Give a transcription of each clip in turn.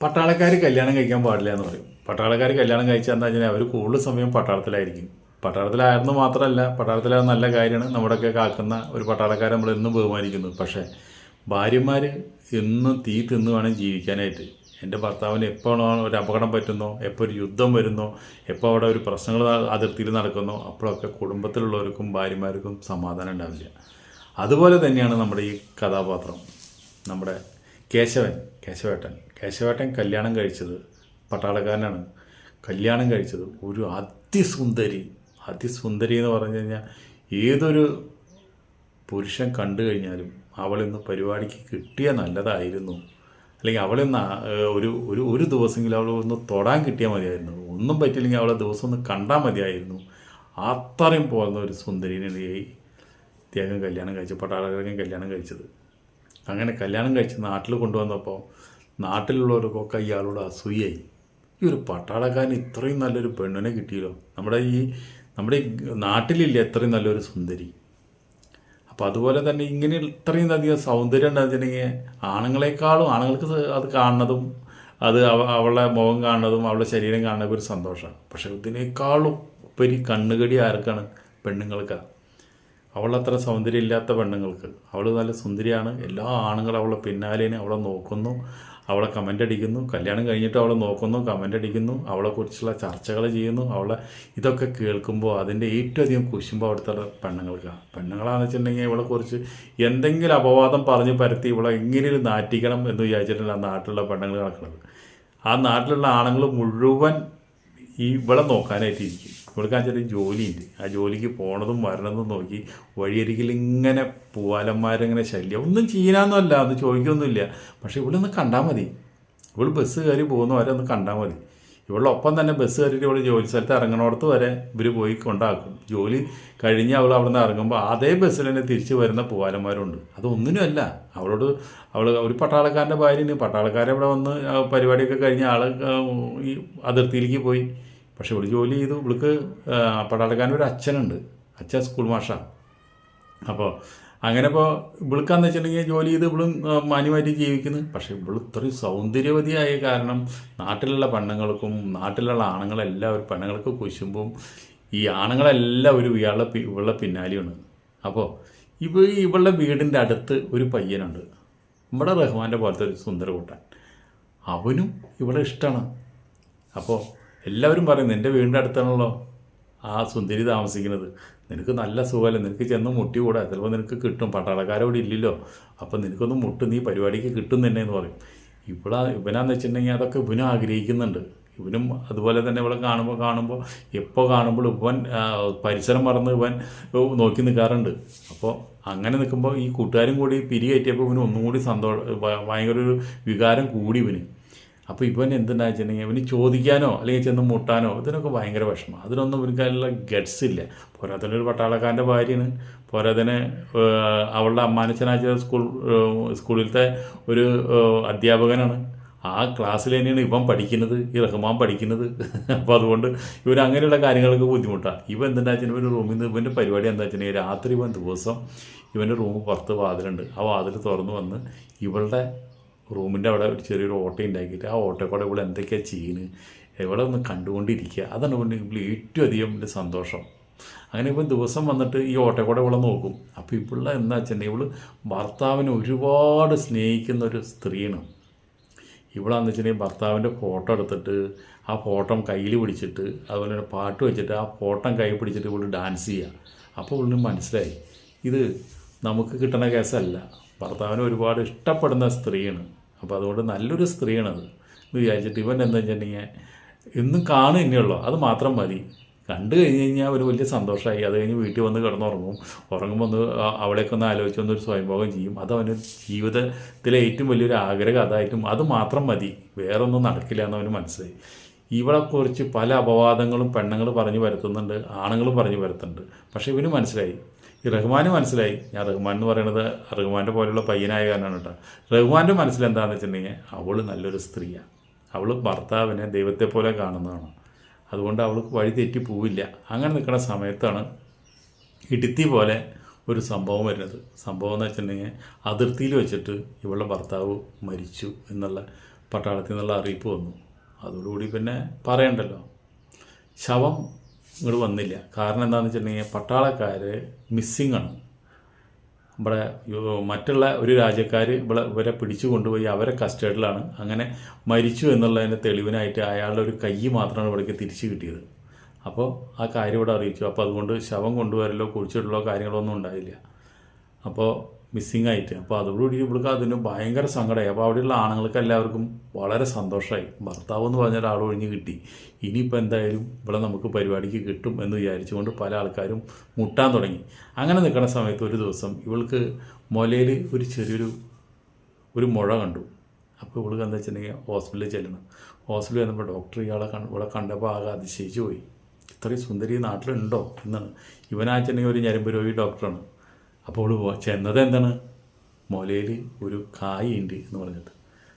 പട്ടാളക്കാർ കല്യാണം കഴിക്കാൻ പാടില്ല എന്ന് പറയും. പട്ടാളക്കാർ കല്യാണം കഴിച്ചാൽ എന്താ വെച്ചാൽ അവർ കൂടുതൽ സമയം പട്ടാളത്തിലായിരിക്കും. പട്ടാളത്തിലായിരുന്നു മാത്രമല്ല പട്ടാളത്തിലായ നല്ല കാര്യമാണ്. നമ്മുടെയൊക്കെ കാക്കുന്ന ഒരു പട്ടാളക്കാരെ നമ്മൾ എന്നും ബഹുമാനിക്കുന്നു. പക്ഷേ ഭാര്യമാർ എന്നും തീ തിന്നു വേണം ജീവിക്കാനായിട്ട്. എന്റെ ഭർത്താവിന് എപ്പോഴാണോ ഒരു അപകടം പറ്റുന്നോ എപ്പോൾ ഒരു യുദ്ധം വരുന്നോ എപ്പോൾ അവിടെ ഒരു പ്രശ്നങ്ങൾ അതിർത്തിയിൽ നടക്കുന്നോ അപ്പോഴൊക്കെ കുടുംബത്തിലുള്ളവർക്കും ഭാര്യമാർക്കും സമാധാനം ഉണ്ടാവില്ല. അതുപോലെ തന്നെയാണ് നമ്മുടെ ഈ കഥാപാത്രം. നമ്മുടെ കേശവൻ കേശവേട്ടൻ. കേശവേട്ടൻ കല്യാണം കഴിച്ചത് പട്ടാളക്കാരനാണ്. കല്യാണം കഴിച്ചത് ഒരു അതിസുന്ദരി. അതിസുന്ദരി എന്ന് പറഞ്ഞു കഴിഞ്ഞാൽ ഏതൊരു പുരുഷൻ കണ്ടു കഴിഞ്ഞാലും അവളിന്ന് പരിപാടിക്ക് കിട്ടിയ നല്ലതായിരുന്നു. അല്ലെങ്കിൽ അവളിന്ന് ഒരു ഒരു ഒരു ദിവസമെങ്കിലും അവൾ ഒന്ന് തൊടാൻ കിട്ടിയാൽ മതിയായിരുന്നു. ഒന്നും പറ്റില്ലെങ്കിൽ അവളെ ദിവസം ഒന്ന് കണ്ടാൽ മതിയായിരുന്നു. അത്രയും പോകുന്ന ഒരു സുന്ദരിനാണ് ഈ ഇദ്ദേഹം കല്യാണം കഴിച്ചു പട്ടാളക്കാരൻ കല്യാണം കഴിച്ചത്. അങ്ങനെ കല്യാണം കഴിച്ച് നാട്ടിൽ കൊണ്ടുവന്നപ്പോൾ നാട്ടിലുള്ളവർക്കൊക്കെ ഇയാളോട് അസൂയായി ഈ ഒരു പട്ടാളക്കാരൻ ഇത്രയും നല്ലൊരു പെണ്ണിനെ കിട്ടിയല്ലോ. നമ്മുടെ ഈ നമ്മുടെ നാട്ടിലില്ല ഇത്രയും നല്ലൊരു സുന്ദരി? അപ്പോൾ അതുപോലെ തന്നെ ഇങ്ങനെ ഇത്രയും അധികം സൗന്ദര്യം ഉണ്ടായിട്ടുണ്ടെങ്കിൽ ആണുങ്ങളെക്കാളും ആണുങ്ങൾക്ക് അത് കാണുന്നതും അത് അവ- അവളുടെ മുഖം കാണുന്നതും അവളുടെ ശരീരം കാണുന്നതും ഒരു സന്തോഷമാണ്. പക്ഷേ ഇതിനേക്കാളും ഉപരി കണ്ണുകടി ആർക്കാണ് പെണ്ണുങ്ങൾക്കാണ് അവളത്ര സൗന്ദര്യം ഇല്ലാത്ത പെണ്ണുങ്ങൾക്ക്. അവൾ നല്ല സുന്ദരിയാണ്. എല്ലാ ആണുങ്ങളും അവളെ പിന്നാലേന് അവളെ നോക്കുന്നു. അവളെ കമന്റ് അടിക്കുന്നു. കല്യാണം കഴിഞ്ഞിട്ട് അവളെ നോക്കുന്നു കമന്റ് അടിക്കുന്നു. അവളെക്കുറിച്ചുള്ള ചർച്ചകൾ ചെയ്യുന്നു. അവളെ ഇതൊക്കെ കേൾക്കുമ്പോൾ അതിന്റെ ഏറ്റവും അധികം കുശുമ്പോൾ അവിടുത്തെ പെണ്ണുങ്ങൾക്കാണ് പെണ്ണുങ്ങളാന്ന് വെച്ചിട്ടുണ്ടെങ്കിൽ ഇവളെക്കുറിച്ച് എന്തെങ്കിലും അപവാദം പറഞ്ഞ് പരത്തി ഇവളെ എങ്ങനെയും നാറ്റിക്കണം എന്ന് വിചാരിച്ചിട്ടുണ്ട് ആ നാട്ടിലുള്ള പെണ്ണുങ്ങൾ നടക്കുന്നത്. ആ നാട്ടിലുള്ള ആണുങ്ങൾ മുഴുവൻ ഈ ഇവളെ നോക്കാനായിട്ട് ഇരിക്കും ഇവിടുത്തെ ചെറിയ ജോലിയുണ്ട് ആ ജോലിക്ക് പോണതും വരണതും നോക്കി വഴിയരികിൽ ഇങ്ങനെ പൂവാലന്മാരിങ്ങനെ ശല്യം. ഒന്നും ചെയ്യാനൊന്നുമല്ല അത് ചോദിക്കൊന്നുമില്ല. പക്ഷേ ഇവിടെ ഒന്ന് കണ്ടാൽ മതി. ഇവിടെ ബസ് കയറി പോകുന്നവരെ ഒന്ന് കണ്ടാൽ മതി. ഇവളുടെ ഒപ്പം തന്നെ ബസ് കയറിയിട്ട് ഇവൾ ജോലി സ്ഥലത്ത് ഇറങ്ങണോടത്ത് വരെ ഇവർ പോയി കൊണ്ടാക്കും. ജോലി കഴിഞ്ഞ് അവൾ അവിടെ നിന്ന് ഇറങ്ങുമ്പോൾ അതേ ബസ്സിൽ തന്നെ തിരിച്ച് വരുന്ന പൂവാലന്മാരുണ്ട്. അതൊന്നിനുമല്ല. അവളോട് അവൾ ഒരു പട്ടാളക്കാരന്റെ ഭാര്യന് പട്ടാളക്കാരെ ഇവിടെ വന്ന് ആ പരിപാടിയൊക്കെ കഴിഞ്ഞ് ആൾ ഈ അതിർത്തിയിലേക്ക് പോയി. പക്ഷെ ഇവിടെ ജോലി ചെയ്തു. ഇവൾക്ക് ആ, പട്ടാളക്കാരന്റെ ഒരു അച്ഛനുണ്ട്. അച്ഛൻ സ്കൂൾ മാഷാണ് അപ്പോൾ അങ്ങനെ ഇപ്പോൾ ഇവൾക്കാന്ന് വെച്ചിട്ടുണ്ടെങ്കിൽ ജോലി ചെയ്ത് ഇവളും മാന്യമായിട്ട് ജീവിക്കുന്നു. പക്ഷേ ഇവൾ ഇത്രയും സൗന്ദര്യവതിയായ കാരണം നാട്ടിലുള്ള പെണ്ണുങ്ങൾക്കും നാട്ടിലുള്ള ആണുങ്ങളെല്ലാവരും പെണ്ണുങ്ങൾക്ക് കുശുമ്പും ഈ ആണുങ്ങളെല്ലാം ഒരു ഇയാളുടെ ഇവളുടെ പിന്നാലെയാണ്. അപ്പോൾ ഇവ ഇവളുടെ വീടിന്റെ അടുത്ത് ഒരു പയ്യനുണ്ട്. നമ്മുടെ റഹ്മാന്റെ പോലത്തെ ഒരു സുന്ദര കൂട്ടൻ അവനും ഇവളെ ഇഷ്ടമാണ്. അപ്പോൾ എല്ലാവരും പറയും നിന്റെ വീടിന്റെ അടുത്താണല്ലോ ആ സുന്ദരി താമസിക്കുന്നത്. നിനക്ക് നല്ല സുഖമല്ലേ? നിനക്ക് ചെന്ന് മുട്ടി കൂടാ. ചിലപ്പോൾ നിനക്ക് കിട്ടും. പട്ടാളക്കാരോട് ഇല്ലല്ലോ. അപ്പം നിനക്കൊന്ന് മുട്ടും നീ പരിപാടിക്ക് കിട്ടും തന്നെ എന്ന് പറയും. ഇവിടെ ഇവനാന്ന് വെച്ചിട്ടുണ്ടെങ്കിൽ അതൊക്കെ ഇവനും ആഗ്രഹിക്കുന്നുണ്ട്. ഇവനും അതുപോലെ തന്നെ ഇവിടെ കാണുമ്പോൾ കാണുമ്പോൾ എപ്പോൾ കാണുമ്പോൾ ഇവൻ പരിസരം മറന്ന് ഇവൻ നോക്കി നിൽക്കാറുണ്ട് അപ്പോൾ അങ്ങനെ നിൽക്കുമ്പോൾ ഈ കൂട്ടുകാരും കൂടി പിരി കയറ്റിയപ്പോൾ ഇവന് ഒന്നും കൂടി സന്തോഷം ഭയങ്കര ഒരു വികാരം കൂടി ഇവന്. അപ്പോൾ ഇവൻ എന്തുണ്ടാ വെച്ചിട്ടുണ്ടെങ്കിൽ ഇവന് ചോദിക്കാനോ അല്ലെങ്കിൽ ചെന്ന് മുട്ടാനോ ഇതിനൊക്കെ ഭയങ്കര വിഷമം. അതിനൊന്നും ഇവർക്ക് ഗഡ്സ് ഇല്ല. പോരാത്തന്നെ ഒരു പട്ടാളക്കാരന്റെ ഭാര്യയാണ്. പോരാത്തന്നെ അവളുടെ അമ്മാനച്ചനാച്ച സ്കൂൾ സ്കൂളിലത്തെ ഒരു അധ്യാപകനാണ്. ആ ക്ലാസ്സിൽ തന്നെയാണ് ഇവൻ പഠിക്കുന്നത് ഈ റഹ്മാൻ പഠിക്കുന്നത്. അപ്പോൾ അതുകൊണ്ട് ഇവർ അങ്ങനെയുള്ള കാര്യങ്ങൾക്ക് ബുദ്ധിമുട്ടാണ് ഇവൻ എന്താ വെച്ചാൽ ഇവന്റെ റൂമിൽ നിന്ന് ഇവന്റെ പരിപാടി എന്താ വെച്ചിട്ടുണ്ടെങ്കിൽ രാത്രി ഇവൻ ദിവസം ഇവന്റെ റൂം പുറത്ത് വാതിലുണ്ട്. ആ വാതിൽ തുറന്നു വന്ന് ഇവളുടെ റൂമിന്റെ അവിടെ ഒരു ചെറിയൊരു ഓട്ടോ ഉണ്ടാക്കിയിട്ട് ആ ഓട്ടോ കൂടെ ഇവിടെ എന്തൊക്കെയാണ് ചെയ്യുന്നത് ഇവിടെ ഒന്ന് കണ്ടുകൊണ്ടിരിക്കുക. അതാണ് ഇവൾ ഏറ്റവും അധികം എന്റെ സന്തോഷം. അങ്ങനെ ഇപ്പം ദിവസം വന്നിട്ട് ഈ ഓട്ടോ കൂടെ ഇവിടെ നോക്കും. അപ്പോൾ ഇവളുടെ എന്താ വെച്ചിട്ടുണ്ടെങ്കിൽ ഇവൾ ഭർത്താവിനെ ഒരുപാട് സ്നേഹിക്കുന്ന ഒരു സ്ത്രീയാണ്. ഇവളാന്ന് വെച്ചിട്ടുണ്ടെങ്കിൽ ഭർത്താവിന്റെ ഫോട്ടോ എടുത്തിട്ട് ആ ഫോട്ടോ കയ്യിൽ പിടിച്ചിട്ട് അതുപോലെ തന്നെ പാട്ട് വെച്ചിട്ട് ആ ഫോട്ടോ കൈ പിടിച്ചിട്ട് ഇവൾ ഡാൻസ് ചെയ്യുക. അപ്പോൾ ഇവളിന് മനസ്സിലായി. ഇത് നമുക്ക് കിട്ടണ കേസല്ല. ഭർത്താവിനെ ഒരുപാട് ഇഷ്ടപ്പെടുന്ന സ്ത്രീയാണ്. അപ്പോൾ അതുകൊണ്ട് നല്ലൊരു സ്ത്രീയാണത്. എന്ന് വിചാരിച്ചിട്ട് ഇവൻ എന്താ വെച്ചിട്ടുണ്ടെങ്കിൽ ഇന്നും കാണുക തന്നെയുള്ളൂ അത് മാത്രം മതി. കണ്ടു കഴിഞ്ഞ് കഴിഞ്ഞാൽ ഒരു വലിയ സന്തോഷമായി. അത് കഴിഞ്ഞ് വീട്ടിൽ വന്ന് കിടന്നുറങ്ങും. ഉറങ്ങുമ്പോൾ ഒന്ന് അവളെയൊക്കെ ഒന്ന് ആലോചിച്ച് ഒന്നൊരു സ്വയംഭോഗം ചെയ്യും. അത് അവന് ജീവിതത്തിലെ ഏറ്റവും വലിയൊരു ആഗ്രഹം അതായിട്ടും അത് മാത്രം മതി. വേറെ ഒന്നും നടക്കില്ല എന്ന് അവന് മനസ്സിലായി. ഇവളെക്കുറിച്ച് പല അപവാദങ്ങളും പെണ്ണുങ്ങൾ പറഞ്ഞു വരുത്തുന്നുണ്ട് ആണുങ്ങൾ പറഞ്ഞു വരുത്തുന്നുണ്ട് പക്ഷേ ഇവന് മനസ്സിലായി. ഈ റഹ്മാന് മനസ്സിലായി. ഞാൻ റഹ്മാൻ എന്ന് പറയുന്നത് റഹ്മാന്റെ പോലെയുള്ള പയ്യനായ കാരണമാണ് കേട്ടോ. റഹ്മാന്റെ മനസ്സിൽ എന്താണെന്ന് വെച്ചിട്ടുണ്ടെങ്കിൽ അവൾ നല്ലൊരു സ്ത്രീയാണ് അവൾ ഭർത്താവിനെ ദൈവത്തെ പോലെ കാണുന്നതാണ്. അതുകൊണ്ട് അവൾക്ക് വഴി തെറ്റി പോവില്ല. അങ്ങനെ നിൽക്കുന്ന സമയത്താണ് ഇടുത്തി പോലെ ഒരു സംഭവം വരുന്നത്. സംഭവം എന്ന് വെച്ചിട്ടുണ്ടെങ്കിൽ അതിർത്തിയിൽ വെച്ചിട്ട് ഇവളുടെ ഭർത്താവ് മരിച്ചു എന്നുള്ള പട്ടാളത്തിൽ നിന്നുള്ള അറിയിപ്പ് വന്നു. അതോടുകൂടി പിന്നെ പറയണ്ടല്ലോ. ശവം ഇങ്ങോട്ട് വന്നില്ല. കാരണം എന്താണെന്ന് വെച്ചിട്ടുണ്ടെങ്കിൽ പട്ടാളക്കാർ മിസ്സിംഗ് ആണ്. ഇവിടെ മറ്റുള്ള ഒരു രാജ്യക്കാർ ഇവിടെ ഇവരെ പിടിച്ചു കൊണ്ടുപോയി അവരെ കസ്റ്റഡിയിലാണ്. അങ്ങനെ മരിച്ചു എന്നുള്ളതിന്റെ തെളിവിനായിട്ട് അയാളുടെ ഒരു കൈ മാത്രമാണ് ഇവിടേക്ക് തിരിച്ചു കിട്ടിയത്. അപ്പോൾ ആ കാര്യം ഇവിടെ അറിയിച്ചു. അപ്പോൾ അതുകൊണ്ട് ശവം കൊണ്ടുവരലോ കുഴിച്ചിടലോ കാര്യങ്ങളോ ഒന്നും ഉണ്ടായില്ല. അപ്പോൾ മിസ്സിങ് ആയിട്ട്. അപ്പോൾ അതോടുകൂടി ഇവൾക്ക് അതിന് ഭയങ്കര സങ്കടമായി അപ്പോൾ അവിടെയുള്ള ആണുങ്ങൾക്ക് എല്ലാവർക്കും വളരെ സന്തോഷമായി ഭർത്താവ് എന്ന് പറഞ്ഞ ഒരാൾ ഒഴിഞ്ഞ് കിട്ടി. ഇനിയിപ്പോൾ എന്തായാലും ഇവിടെ നമുക്ക് പരിപാടിക്ക് കിട്ടും എന്ന് വിചാരിച്ചുകൊണ്ട് പല ആൾക്കാരും മുട്ടാൻ തുടങ്ങി. അങ്ങനെ നിൽക്കുന്ന സമയത്ത് ഒരു ദിവസം ഇവൾക്ക് മുലയിൽ ഒരു ചെറിയൊരു ഒരു മുഴ കണ്ടു. അപ്പോൾ ഇവൾക്ക് എന്താ വെച്ചിട്ടുണ്ടെങ്കിൽ ഹോസ്പിറ്റലിൽ ചെല്ലണം. ഹോസ്പിറ്റലിൽ ചെന്നപ്പോൾ ഡോക്ടർ ഇയാളെ കണ്ട് ഇവിടെ കണ്ടപ്പോൾ ആകെ അതിശയിച്ചു പോയി. ഇത്രയും സുന്ദരി നാട്ടിലുണ്ടോ? എന്നാണ്. ഇവനാച്ചെങ്കിൽ ഒരു ഞരമ്പ് രോഗി ഡോക്ടറാണ്. അപ്പോൾ ചെന്നത് എന്താണ്? മുലയിൽ ഒരു കായ് ഉണ്ട് എന്ന് പറഞ്ഞിട്ട്.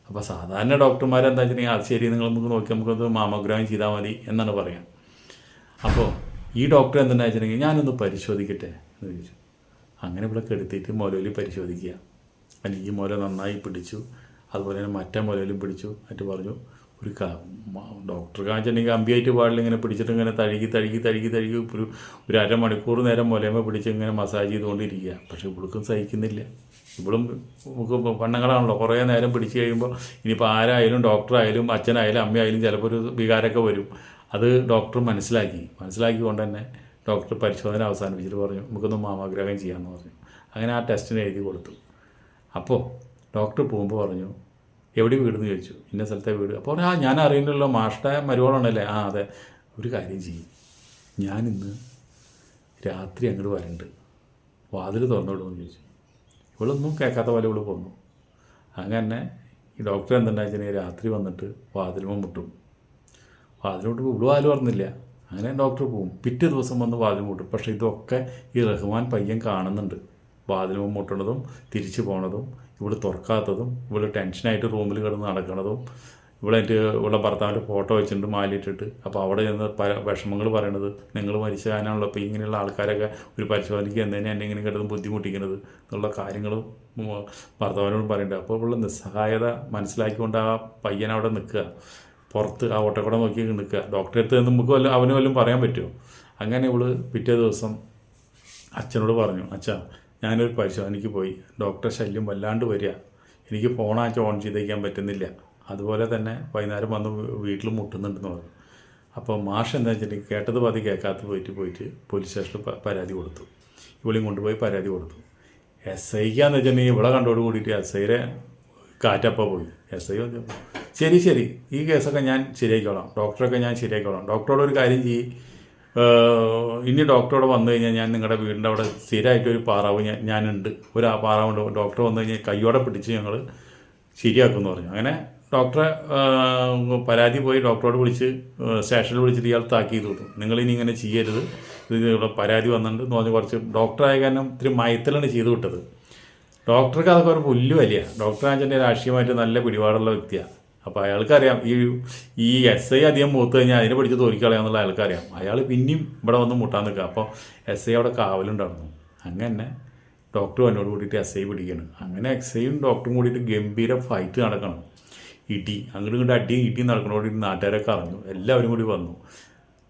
അപ്പോൾ സാധാരണ ഡോക്ടർമാർ എന്താ വെച്ചിട്ടുണ്ടെങ്കിൽ അത് ശരി നിങ്ങൾ നമുക്ക് നോക്കി നമുക്കത് മാമോഗ്രാം ചെയ്താൽ മതി എന്നാണ് പറയാം. അപ്പോൾ ഈ ഡോക്ടർ എന്താണെന്ന് വെച്ചിട്ടുണ്ടെങ്കിൽ ഞാനൊന്ന് പരിശോധിക്കട്ടെ എന്ന് ചോദിച്ചു. അങ്ങനെ ഇവിടെ കെടുത്തിയിട്ട് മുലയിൽ പരിശോധിക്കുക. അല്ലെങ്കിൽ ഈ മുല നന്നായി പിടിച്ചു. അതുപോലെ തന്നെ മറ്റേ മുലയിലും പിടിച്ചു. എന്നിട്ട് പറഞ്ഞു ഒരു ഡോക്ടർ കാണിച്ചിട്ടുണ്ടെങ്കിൽ അമ്പിയായിട്ട് പാടില്ല. ഇങ്ങനെ പിടിച്ചിട്ട് ഇങ്ങനെ തഴുകി തഴുകി തഴുകി തഴുകി ഒരു ഒരു അരമണിക്കൂർ നേരം മുലയമ്മ പിടിച്ച് ഇങ്ങനെ മസാജ് ചെയ്തുകൊണ്ടിരിക്കുക. പക്ഷേ ഇവിടുക്കും സഹിക്കുന്നില്ല. ഇവിടും നമുക്ക് പണ്ണങ്ങളാണല്ലോ. കുറേ നേരം പിടിച്ച് കഴിയുമ്പോൾ ഇനിയിപ്പോൾ ആരായാലും ഡോക്ടറായാലും അച്ഛനായാലും അമ്മയായാലും ചിലപ്പോൾ ഒരു വികാരമൊക്കെ വരും. അത് ഡോക്ടർ മനസ്സിലാക്കി. മനസ്സിലാക്കിക്കൊണ്ട് തന്നെ ഡോക്ടർ പരിശോധന അവസാനിപ്പിച്ചിട്ട് പറഞ്ഞു നമുക്കൊന്ന് മാമാഗ്രഹം ചെയ്യാമെന്ന് പറഞ്ഞു. അങ്ങനെ ആ ടെസ്റ്റിന് എഴുതി കൊടുത്തു. അപ്പോൾ ഡോക്ടർ പോകുമ്പോൾ പറഞ്ഞു എവിടെ വീടെന്ന് ചോദിച്ചു. ഇന്ന സ്ഥലത്തെ വീട്. അപ്പോൾ ആ ഞാൻ അറിയുന്നല്ലോ മാഷ്ട മരുവാളാണല്ലേ ആ അതെ. ഒരു കാര്യം ചെയ്യും. ഞാനിന്ന് രാത്രി അങ്ങോട്ട് വരണ്ട്. വാതിൽ തുറന്നു വിടുമെന്ന് ചോദിച്ചു. ഇവളൊന്നും കേൾക്കാത്ത പോലെ ഇവൾ പോന്നു. അങ്ങനെ ഈ ഡോക്ടർ എന്തുണ്ടായി രാത്രി വന്നിട്ട് വാതിലുമ മുട്ടും വാതിൽ മുട്ടുമ്പോൾ ഇവൾ വാതിൽ പറഞ്ഞില്ല അങ്ങനെ ഡോക്ടർ പോവും. പിറ്റേ ദിവസം വന്ന് വാതിൽ മുട്ടും. പക്ഷേ ഇതൊക്കെ ഈ റഹ്മാൻ പയ്യൻ കാണുന്നുണ്ട്. വാതിൽ മുട്ടണതും തിരിച്ചു പോണതും ഇവൾ തുറക്കാത്തതും ഇവൾ ടെൻഷനായിട്ട് റൂമിൽ കിടന്ന് നടക്കണതും ഇവളെന്റെ ഇവളെ ഭർത്താവിന്റെ ഫോട്ടോ വെച്ചിട്ടുണ്ട് മാലിട്ടിട്ട് അപ്പോൾ അവിടെ ചെന്ന് വിഷമങ്ങൾ പറയണത് നിങ്ങൾ മരിച്ചാനാണല്ലോ അപ്പോൾ ഇങ്ങനെയുള്ള ആൾക്കാരൊക്കെ ഒരു പരിശോധനയ്ക്ക് എന്തിനാ എന്നെ ഇങ്ങനെ കിടന്ന് ബുദ്ധിമുട്ടിക്കുന്നത് എന്നുള്ള കാര്യങ്ങളും ഭർത്താവിനോട് പറയുന്നുണ്ട് അപ്പോൾ ഇവളുടെ നിസ്സഹായത മനസ്സിലാക്കിക്കൊണ്ട് ആ പയ്യൻ അവിടെ നിൽക്കുക. പുറത്ത് ആ ഓട്ടക്കൂടെ നോക്കി നിൽക്കുക. ഡോക്ടറെ അടുത്ത് നമുക്ക് വല്ല അവന് വല്ലതും പറയാൻ പറ്റുമോ? അങ്ങനെ ഇവൾ പിറ്റേ ദിവസം അച്ഛനോട് പറഞ്ഞു അച്ഛാ ഞാനൊരു പരിശോധനയ്ക്ക് പോയി. ഡോക്ടർ ശല്യം വല്ലാണ്ട് വരിക. എനിക്ക് ഫോണാച്ച ഓൺ ചെയ്തേക്കാൻ പറ്റുന്നില്ല. അതുപോലെ തന്നെ വൈകുന്നേരം വന്ന് വീട്ടിൽ മുട്ടുന്നുണ്ടെന്ന് പറഞ്ഞു. അപ്പോൾ മാഷ് എന്താ വെച്ചിട്ടുണ്ടെങ്കിൽ കേട്ടത് പാതി കേൾക്കാത്ത പോയിട്ട് പോയിട്ട് പോലീസ് സ്റ്റേഷനിൽ പരാതി കൊടുത്തു. ഇവളെയും കൊണ്ടുപോയി പരാതി കൊടുത്തു. എസ് ഐക്കാന്ന് വെച്ചിട്ടുണ്ടെങ്കിൽ ഇവിടെ കണ്ടോട് കൂടിയിട്ട് എസ് ഐയുടെ കാറ്റപ്പ പോയി. എസ് ഐ ശരി ശരി ഈ കേസൊക്കെ ഞാൻ ശരിയാക്കിക്കോളാം. ഡോക്ടറൊക്കെ ഞാൻ ശരിയാക്കിക്കോളാം. ഡോക്ടറോട് ഒരു കാര്യം ചെയ്യ്. ഇനി ഡോക്ടറോട് വന്നു കഴിഞ്ഞാൽ ഞാൻ നിങ്ങളുടെ വീടിന്റെ അവിടെ സ്ഥിരമായിട്ട് ഒരു പാറാവ് ഞാൻ ഞാനുണ്ട്. ഒരു ആ പാറാവുണ്ട്. ഡോക്ടർ വന്നു കഴിഞ്ഞാൽ കയ്യോടെ പിടിച്ച് ഞങ്ങൾ ശരിയാക്കുമെന്ന് പറഞ്ഞു. അങ്ങനെ ഡോക്ടറെ പരാതി പോയി ഡോക്ടറോട് വിളിച്ച് സ്റ്റേഷനിൽ വിളിച്ചിട്ട് ഇയാൾ താക്കീത് കൊടുത്തു. ഇനി ഇങ്ങനെ ചെയ്യരുത്. ഇത് ഇവിടെ പരാതി വന്നിട്ടുണ്ട് എന്ന് പറഞ്ഞ് കുറച്ച് ഡോക്ടറായ കാരണം ഇത്തിരി മയത്തിലാണ് ചെയ്തു വിട്ടത്. ഡോക്ടർക്ക് അതൊക്കെ ഒരു പുല്ല് വലിയ ഡോക്ടർ വെച്ചാൽ രാഷ്ട്രീയമായിട്ട് നല്ല പിടിപാടുള്ള വ്യക്തിയാണ് അപ്പോൾ അയാൾക്കറിയാം ഈ ഈ എസ് ഐ അധികം മൂത്ത് കഴിഞ്ഞാൽ അതിനെ പിടിച്ച് തോൽക്കളയാന്നുള്ള അയാൾക്കറിയാം. അയാൾ പിന്നെയും ഇവിടെ വന്ന് മുട്ടാൻ നിൽക്കുക. അപ്പോൾ എസ് ഐ അവിടെ കാവലുണ്ടായിരുന്നു. അങ്ങനെ ഡോക്ടർ എന്നോട് കൂടിയിട്ട് എസ് ഐ പിടിക്കണം. അങ്ങനെ എസ് ഐയും ഡോക്ടറും കൂടിയിട്ട് ഗംഭീര ഫൈറ്റ് നടക്കണം. ഇടി അങ്ങോട്ടും ഇങ്ങോട്ട് അടിയും ഇടിയും നടക്കണോടി നാട്ടുകാരൊക്കെ അറിഞ്ഞു. എല്ലാവരും കൂടി വന്നു.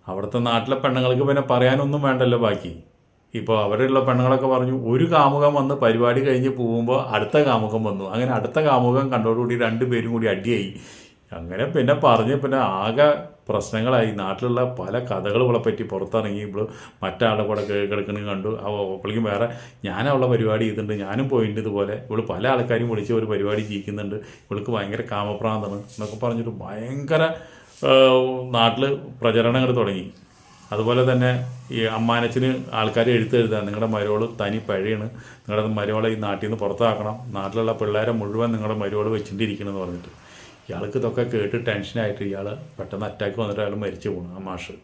അവിടുത്തെ നാട്ടിലെ പെണ്ണുങ്ങൾക്ക് പിന്നെ പറയാനൊന്നും വേണ്ടല്ലോ ബാക്കി. ഇപ്പോൾ അവരുള്ള പെണ്ണുങ്ങളൊക്കെ പറഞ്ഞു ഒരു കാമുകം വന്ന് പരിപാടി കഴിഞ്ഞ് പോകുമ്പോൾ അടുത്ത കാമുകം വന്നു. അങ്ങനെ അടുത്ത കാമുകം കണ്ടോടുകൂടി രണ്ടുപേരും കൂടി അടിയായി. അങ്ങനെ പിന്നെ പറഞ്ഞ് പിന്നെ ആകെ പ്രശ്നങ്ങളായി. നാട്ടിലുള്ള പല കഥകൾ പറ്റി പുറത്തിറങ്ങി. ഇപ്പോൾ മറ്റാളുടെ കൂടെ കിടക്കണ കണ്ടു. അവളിക്കും വേറെ ഞാൻ പരിപാടി ചെയ്തിട്ടുണ്ട് ഞാനും പോയിട്ടുണ്ട് ഇതുപോലെ. ഇവൾ പല ആൾക്കാരും വിളിച്ച് ഒരു പരിപാടി ജീവിക്കുന്നുണ്ട്. ഇവൾക്ക് ഭയങ്കര കാമപ്രാന്താണ് എന്നൊക്കെ പറഞ്ഞിട്ട് ഭയങ്കര നാട്ടിൽ പ്രചരണങ്ങൾ തുടങ്ങി. അതുപോലെ തന്നെ ഈ അമ്മാനച്ചന് ആൾക്കാർ എഴുത്തെഴുതുക നിങ്ങളുടെ മരോൾ തനി പഴയാണ്. നിങ്ങളുടെ മരോളെ ഈ നാട്ടിൽ നിന്ന് പുറത്താക്കണം. നാട്ടിലുള്ള പിള്ളേരെ മുഴുവൻ നിങ്ങളുടെ മരോൾ വെച്ചിട്ടിരിക്കണം എന്ന് പറഞ്ഞിട്ട്. ഇയാൾക്ക് ഇതൊക്കെ കേട്ട് ടെൻഷനായിട്ട് ഇയാൾ പെട്ടെന്ന് അറ്റാക്ക് വന്നിട്ട് അയാൾ മരിച്ചു പോകണം ആ മാഷ്.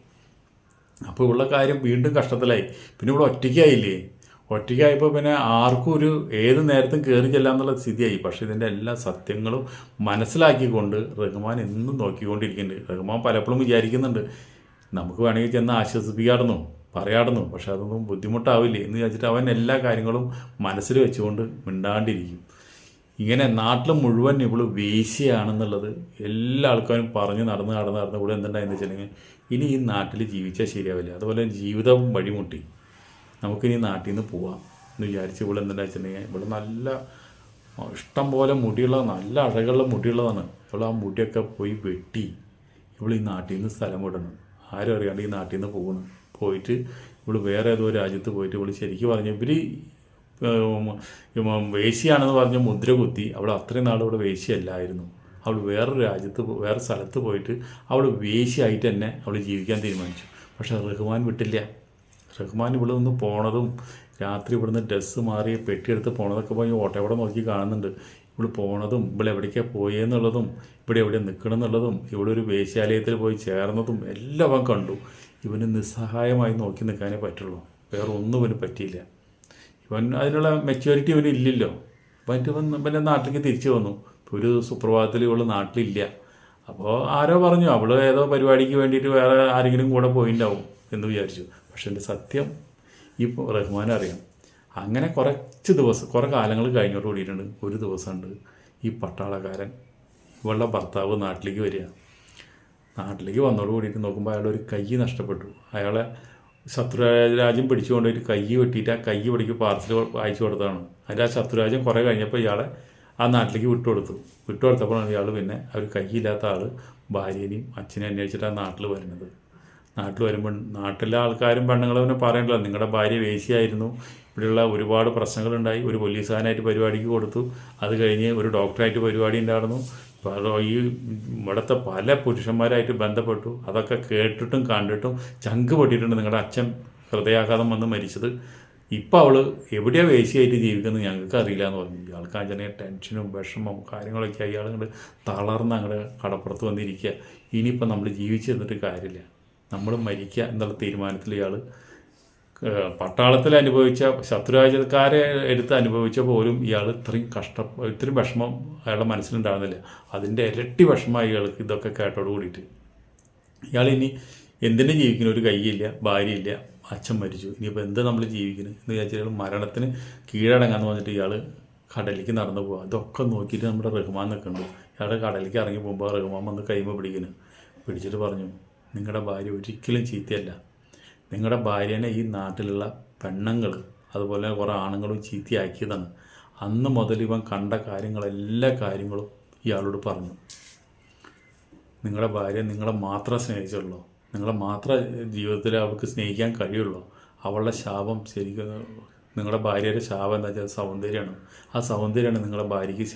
അപ്പോൾ ഉള്ള കാര്യം വീണ്ടും കഷ്ടത്തിലായി. പിന്നെ ഇവിടെ ഒറ്റയ്ക്കായില്ലേ? ഒറ്റയ്ക്കായപ്പോൾ പിന്നെ ആർക്കും ഒരു ഏത് നേരത്തും കയറി ചെല്ലാന്നുള്ള സ്ഥിതിയായി. പക്ഷേ ഇതിന്റെ എല്ലാ സത്യങ്ങളും മനസ്സിലാക്കിക്കൊണ്ട് റഹ്മാൻ എന്നും നോക്കിക്കൊണ്ടിരിക്കുന്നുണ്ട്. റഹ്മാൻ പലപ്പോഴും വിചാരിക്കുന്നുണ്ട് നമുക്ക് വേണമെങ്കിൽ ചെന്ന് ആശ്വസിപ്പിക്കാടുന്നു പറയാടുന്നു പക്ഷെ അതൊന്നും ബുദ്ധിമുട്ടാവില്ലേ എന്ന് വിചാരിച്ചിട്ട് അവൻ എല്ലാ കാര്യങ്ങളും മനസ്സിൽ വെച്ചുകൊണ്ട് മിണ്ടാണ്ടിരിക്കും. ഇങ്ങനെ നാട്ടിൽ മുഴുവൻ ഇവൾ വേശ്യയാണെന്നുള്ളത് എല്ലാ ആൾക്കാരും പറഞ്ഞ് നടന്ന് നടന്ന് നടന്ന് ഇവിടെ എന്തുണ്ടായെന്ന് വെച്ചിട്ടുണ്ടെങ്കിൽ ഇനി ഈ നാട്ടിൽ ജീവിച്ചാൽ ശരിയാവില്ല. അതുപോലെ ജീവിതം വഴിമുട്ടി. നമുക്കിനി നാട്ടിൽ നിന്ന് പോവാം എന്ന് വിചാരിച്ച് ഇവിടെ എന്തുണ്ടാ വെച്ചിട്ടുണ്ടെങ്കിൽ ഇവിടെ നല്ല ഇഷ്ടം പോലെ മുടിയുള്ള നല്ല അഴകുള്ള മുടിയുള്ളതാണ്. ഇവൾ ആ മുടിയൊക്കെ പോയി വെട്ടി ഇവൾ ഈ നാട്ടിൽ നിന്ന് സ്ഥലം വിടണം. ആരും അറിയാണ്ട് ഈ നാട്ടിൽ നിന്ന് പോകുന്നു പോയിട്ട് ഇവൾ വേറെ ഏതോ രാജ്യത്ത് പോയിട്ട് ഇവൾ ശരിക്കും പറഞ്ഞു ഇവർ വേശിയാണെന്ന് പറഞ്ഞ് മുദ്ര കുത്തി അവൾ അത്രയും നാൾ ഇവിടെ വേശിയല്ലായിരുന്നു. അവൾ വേറൊരു രാജ്യത്ത് വേറെ സ്ഥലത്ത് പോയിട്ട് അവൾ വേശിയായിട്ട് തന്നെ അവൾ ജീവിക്കാൻ തീരുമാനിച്ചു. പക്ഷേ റഹ്മാൻ വിട്ടില്ല. റഹ്മാൻ ഇവിടെ നിന്ന് പോണതും രാത്രി ഇവിടുന്ന് ഡ്രസ്സ് മാറി പെട്ടിയെടുത്ത് പോണതൊക്കെ പോയി എവിടെ നോക്കി കാണുന്നുണ്ട്. ഇവിടെ പോണതും ഇവിടെ എവിടേക്കാണ് പോയെന്നുള്ളതും ഇവിടെ എവിടെ നിൽക്കണം എന്നുള്ളതും ഇവിടെ ഒരു വേശ്യാലയത്തിൽ പോയി ചേർന്നതും എല്ലാം അവൻ കണ്ടു. ഇവന് നിസ്സഹായമായി നോക്കി നിൽക്കാനേ പറ്റുള്ളൂ. വേറെ ഒന്നും ഇവന് പറ്റിയില്ല. ഇവൻ അതിനുള്ള മെച്യൂരിറ്റി ഇവന് ഇല്ലല്ലോ. അപ്പം ഇവൻ പിന്നെ നാട്ടിലേക്ക് തിരിച്ചു വന്നു. ഒരു സുപ്രഭാതത്തിൽ ഇവൾ നാട്ടിലില്ല. അപ്പോൾ ആരോ പറഞ്ഞു അവൾ ഏതോ പരിപാടിക്ക് വേണ്ടിയിട്ട് വേറെ ആരെങ്കിലും കൂടെ പോയിണ്ടാവും എന്ന് വിചാരിച്ചു. പക്ഷെ എന്റെ സത്യം ഈ റഹ്മാൻ അറിയാം. അങ്ങനെ കുറച്ച് ദിവസം കുറേ കാലങ്ങൾ കഴിഞ്ഞോട്ട് കൂടിയിട്ടുണ്ട്. ഒരു ദിവസമുണ്ട് ഈ പട്ടാളക്കാരൻ ഇവളുടെ ഭർത്താവ് നാട്ടിലേക്ക് വരിക. നാട്ടിലേക്ക് വന്നോട് കൂടിയിട്ട് നോക്കുമ്പോൾ അയാളുടെ ഒരു കൈ നഷ്ടപ്പെട്ടു. അയാളെ ശത്രുരാജ്യം പിടിച്ചുകൊണ്ട് ഒരു കൈ വെട്ടിയിട്ട് ആ കൈ പിടിക്ക് പാർസൽ അയച്ചു കൊടുത്തതാണ്. അതിന്റെ ആ ശത്രുരാജ്യം കുറേ കഴിഞ്ഞപ്പോൾ ഇയാളെ ആ നാട്ടിലേക്ക് വിട്ടുകൊടുത്തു. വിട്ടുകൊടുത്തപ്പോഴാണ് ഇയാൾ പിന്നെ ഒരു കൈയില്ലാത്ത ആൾ ഭാര്യനെയും അച്ഛനെയും അന്വേഷിച്ചിട്ട് ആ നാട്ടിൽ വരുന്നത്. നാട്ടിൽ വരുമ്പോൾ നാട്ടിലെ ആൾക്കാരും പെണ്ണുങ്ങളും പിന്നെ പറയണ്ടല്ലോ. നിങ്ങളുടെ ഭാര്യ വേശിയായിരുന്നു ഇവിടെയുള്ള ഒരുപാട് പ്രശ്നങ്ങളുണ്ടായി. ഒരു പോലീസുകാരനായിട്ട് പരിപാടിക്ക് കൊടുത്തു. അത് കഴിഞ്ഞ് ഒരു ഡോക്ടറായിട്ട് പരിപാടി ഉണ്ടായിരുന്നു. ഈ ഇവിടുത്തെ പല പുരുഷന്മാരായിട്ട് ബന്ധപ്പെട്ടു. അതൊക്കെ കേട്ടിട്ടും കണ്ടിട്ടും ചങ്ക് പൊട്ടിയിട്ടുണ്ട് നിങ്ങളുടെ അച്ഛൻ ഹൃദയാഘാതം വന്ന് മരിച്ചത്. ഇപ്പം അവൾ എവിടെയാണ് വേശിയായിട്ട് ജീവിക്കുന്നത് ഞങ്ങൾക്ക് അറിയില്ല എന്ന് പറഞ്ഞു. ഇയാൾക്ക് അച്ഛനെ ടെൻഷനും വിഷമവും കാര്യങ്ങളൊക്കെ ആയി. ഇയാൾ അങ്ങോട്ട് തളർന്ന് അങ്ങോട്ട് കടപ്പുറത്ത് വന്നിരിക്കുക. ഇനിയിപ്പോൾ നമ്മൾ ജീവിച്ചു തന്നിട്ട് കാര്യമില്ല. നമ്മൾ മരിക്കുക എന്നുള്ള തീരുമാനത്തിൽ ഇയാൾ പട്ടാളത്തിൽ അനുഭവിച്ച ശത്രുരാജ്യക്കാരെ എടുത്ത് അനുഭവിച്ച പോലും ഇയാൾ ഇത്രയും കഷ്ട ഇത്രയും വിഷമം അയാളുടെ മനസ്സിലുണ്ടാകുന്നില്ല അതിന്റെ ഇരട്ടി വിഷമമായി ഇയാൾക്ക് ഇതൊക്കെ കേട്ടോട് കൂടിയിട്ട്. ഇയാൾ ഇനി എന്തിനു ജീവിക്കുന്നു ഒരു കൈയില്ല ഭാര്യയില്ല അച്ഛൻ മരിച്ചു. ഇനിയിപ്പോൾ എന്ത് നമ്മൾ ജീവിക്കുന്നത് എന്ന് വിചാരിച്ചാൽ മരണത്തിന് കീഴടങ്ങാന്ന് പറഞ്ഞിട്ട് ഇയാൾ കടലിലേക്ക് നടന്നു പോകുക അതൊക്കെ നോക്കിയിട്ട് നമ്മുടെ റഹ്മാൻ നിൽക്കുന്നുണ്ട്. ഇയാളുടെ കടലിലേക്ക് ഇറങ്ങി പോകുമ്പോൾ റഹ്മാൻ വന്ന് കൈമ പിടിക്കുന്നു. പിടിച്ചിട്ട് പറഞ്ഞു നിങ്ങളുടെ ഭാര്യ ഒരിക്കലും ചീത്തയല്ല. നിങ്ങളുടെ ഭാര്യനെ ഈ നാട്ടിലുള്ള പെണ്ണുങ്ങൾ അതുപോലെ കുറേ ആണുങ്ങളും ചീത്തയാക്കിയതാണ്. അന്ന് മുതൽ ഇവൻ കണ്ട കാര്യങ്ങളെല്ലാ കാര്യങ്ങളും ഇയാളോട് പറഞ്ഞു. നിങ്ങളുടെ ഭാര്യ നിങ്ങളെ മാത്രം സ്നേഹിച്ചുള്ളൂ. നിങ്ങളെ മാത്രം ജീവിതത്തിൽ അവൾക്ക് സ്നേഹിക്കാൻ കഴിയുള്ളൂ. അവളുടെ ശാപം ശരിക്കും നിങ്ങളുടെ ഭാര്യയുടെ ശാപം എന്താ വെച്ചാൽ സൗന്ദര്യമാണ്. ആ സൗന്ദര്യമാണ് നിങ്ങളുടെ ഭാര്യയ്ക്ക്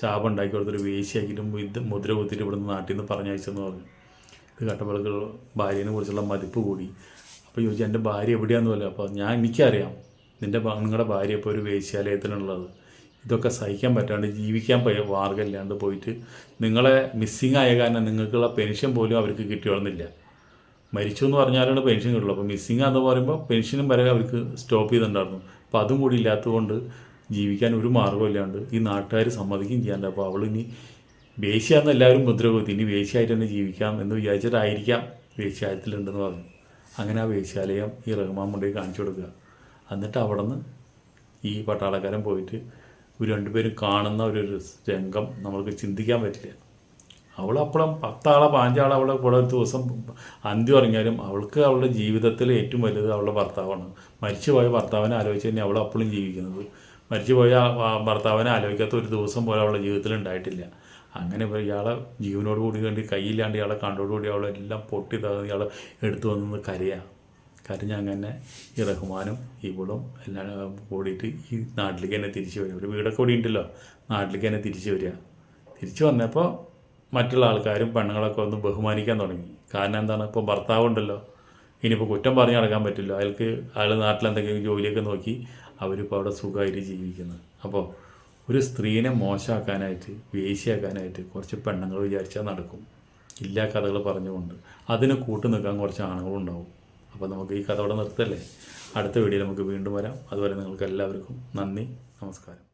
ശാപം ഉണ്ടാക്കി കൊടുത്തൊരു വേശിയാക്കിയിട്ടും ഇത് മുദ്ര കുത്തിയിട്ട് ഇവിടുന്ന് നാട്ടിൽ നിന്ന് പറഞ്ഞയച്ചെന്ന് പറഞ്ഞു. ഇത് കേട്ടപ്പോൾ ഭാര്യനെ കുറിച്ചുള്ള മതിപ്പ് കൂടി. അപ്പോൾ ചോദിച്ചു എന്റെ ഭാര്യ എവിടെയാണെന്ന് പോലെ അപ്പോൾ ഞാൻ എനിക്കറിയാം. നിന്റെ നിങ്ങളുടെ ഭാര്യ ഇപ്പോൾ ഒരു വേശ്യാലയത്തിലുള്ളത്. ഇതൊക്കെ സഹിക്കാൻ പറ്റാണ്ട് ജീവിക്കാൻ മാർഗമില്ലാണ്ട് പോയിട്ട് നിങ്ങളെ മിസ്സിങ് ആയ കാരണം നിങ്ങൾക്കുള്ള പെൻഷൻ പോലും അവർക്ക് കിട്ടിയോളുന്നില്ല. മരിച്ചു എന്ന് പറഞ്ഞാലാണ് പെൻഷൻ കിട്ടുള്ളൂ. അപ്പോൾ മിസ്സിങ് എന്ന് പറയുമ്പോൾ പെൻഷനും വരെ അവർക്ക് സ്റ്റോപ്പ് ചെയ്തിട്ടുണ്ടായിരുന്നു. അപ്പോൾ അതും കൂടി ഇല്ലാത്തതുകൊണ്ട് ജീവിക്കാൻ ഒരു മാർഗമില്ലാണ്ട് ഈ നാട്ടുകാർ സമ്മതിക്കുകയും ചെയ്യാണ്ട്. അപ്പോൾ ഇനി വേശ്യാന്ന് എല്ലാവരും മുദ്ര കുത്തി ഇനി വേശ്യയായിട്ട് തന്നെ ജീവിക്കാം എന്ന് വിചാരിച്ചിട്ടായിരിക്കാം വേശ്യായത്തിലുണ്ടെന്ന് പറഞ്ഞു. അങ്ങനെ ആ വേശ്യാലയം ഈ റഹ്മാൻ മുണ്ടയിൽ കാണിച്ചു കൊടുക്കുക. എന്നിട്ട് അവിടെ നിന്ന് ഈ പട്ടാളക്കാരൻ പോയിട്ട് ഇവർ രണ്ടുപേരും കാണുന്ന ഒരു രംഗം നമ്മൾക്ക് ചിന്തിക്കാൻ പറ്റില്ല. അവൾ അപ്പോഴും പത്താളെ പാഞ്ചാളെ അവളെ കൂടെ ഒരു ദിവസം അന്ത്യം ഇറങ്ങിയാലും അവൾക്ക് അവളുടെ ജീവിതത്തിൽ ഏറ്റവും വലുത് അവളുടെ ഭർത്താവാണ്. മരിച്ചുപോയ ഭർത്താവിനെ ആലോചിച്ച് തന്നെ അവൾ അപ്പോഴും ജീവിക്കുന്നത്. മരിച്ചുപോയ ഭർത്താവിനെ ആലോചിക്കാത്ത ഒരു ദിവസം പോലും അവളുടെ ജീവിതത്തിൽ ഉണ്ടായിട്ടില്ല. അങ്ങനെ ഇയാളെ ജീവനോട് കൂടി വേണ്ടി കയ്യില്ലാണ്ട് ഇയാളെ കണ്ടോടുകൂടി അവളെല്ലാം പൊട്ടി തകർന്ന് ഇയാളെ എടുത്തു വന്നത് കരയാ. കരഞ്ഞ് അങ്ങനെ ഈ റഹ്മാനും ഇവളും എല്ലാം കൂടിയിട്ട് ഈ നാട്ടിലേക്ക് തന്നെ തിരിച്ചു വരിക. ഒരു വീടൊക്കെ കൂടി ഉണ്ടല്ലോ നാട്ടിലേക്ക് തന്നെ തിരിച്ചു വരിക. തിരിച്ചു വന്നപ്പോൾ മറ്റുള്ള ആൾക്കാരും പെണ്ണുങ്ങളൊക്കെ ഒന്ന് ബഹുമാനിക്കാൻ തുടങ്ങി. കാരണം എന്താണ്? ഇപ്പോൾ ഭർത്താവുണ്ടല്ലോ ഇനിയിപ്പോൾ കുറ്റം പറഞ്ഞ് നടക്കാൻ പറ്റില്ല. അയാൾക്ക് അയാൾ നാട്ടിലെന്തെങ്കിലും ജോലിയൊക്കെ നോക്കി അവരിപ്പോൾ അവിടെ സുഖമായിട്ട് ജീവിക്കുന്നത് അപ്പോൾ ഒരു സ്ത്രീനെ മോശമാക്കാനായിട്ട് വേശിയാക്കാനായിട്ട് കുറച്ച് പെണ്ണുങ്ങൾ വിചാരിച്ചാൽ നടക്കും. ഇല്ലാ കഥകൾ പറഞ്ഞുകൊണ്ട് അതിന് കൂട്ടു നിൽക്കാൻ കുറച്ച് ആണുങ്ങളുണ്ടാവും അപ്പോൾ നമുക്ക് ഈ കഥ അവിടെ നിർത്തല്ലേ? അടുത്ത വീഡിയോയിൽ നമുക്ക് വീണ്ടും വരാം. അതുവരെ നിങ്ങൾക്ക് എല്ലാവർക്കും നന്ദി നമസ്കാരം.